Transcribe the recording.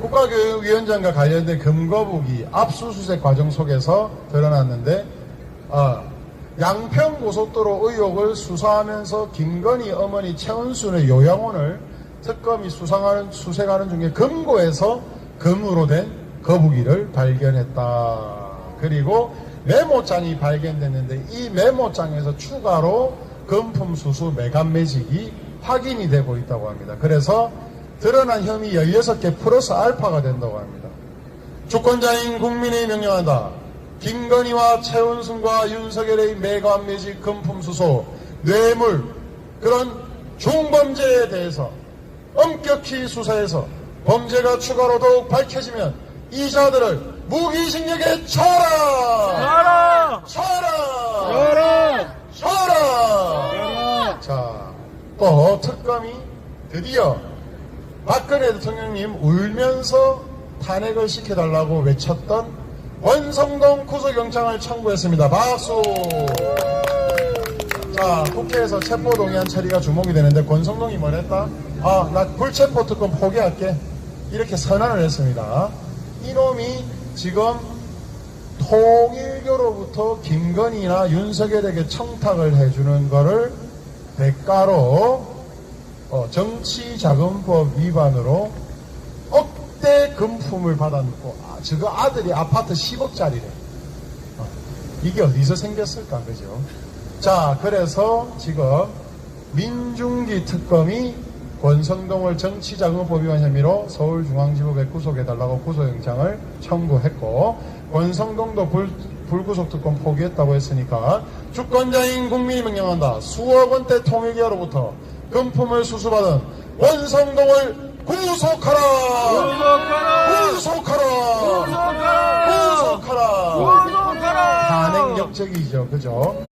국가교육위원장과 관련된 금거북이 압수수색 과정 속에서 드러났는데 어, 양평고속도로 의혹을 수사하면서 김건희 어머니 최은순의 요양원을 특검이 수상하는, 수색하는 중에 금고에서 금으로 된 거북이를 발견했다. 그리고 메모장이 발견됐는데 이 메모장에서 추가로 금품 수수 매간 매직이 확인이 되고 있다고 합니다. 그래서 드러난 혐의 16개 플러스 알파가 된다고 합니다. 주권자인 국민이 명령한다. 김건희와 최은순과 윤석열의 매관 매직 금품 수소, 뇌물 그런 중범죄에 대해서 엄격히 수사해서 범죄가 추가로 더욱 밝혀지면 이자들을 무기징역에! 가라! 처하라! 가라! 처하라! 자, 또 특검이 드디어 박근혜 대통령님 울면서 탄핵을 시켜달라고 외쳤던 원성동 구속영장을 청구했습니다. 박수! 자, 국회에서 체포동의안 처리가 주목이 되는데 권성동이 뭐랬다? 아, 나 불체포 특권 포기할게. 이렇게 선언을 했습니다. 이놈이 지금 통일교로부터 김건희나 윤석열에게 청탁을 해주는 거를 대가로 어, 정치자금법 위반으로 억대 금품을 받아놓고 아, 저거 아들이 아파트 10억짜리래. 어, 이게 어디서 생겼을까 그죠? 자 그래서 지금 민중기 특검이 권성동을 정치자금법 위반 혐의로 서울중앙지법에 구속해달라고 구속영장을 청구했고 권성동도 불, 불구속 특권 포기했다고 했으니까 주권자인 국민이 명령한다. 수억 원대 통일기로부터 금품을 수수받은 원성동을 구속하라! 구속하라! 구속하라! 구속하라! 구속하라! 구속하라! 탄핵 역적이죠. 그죠?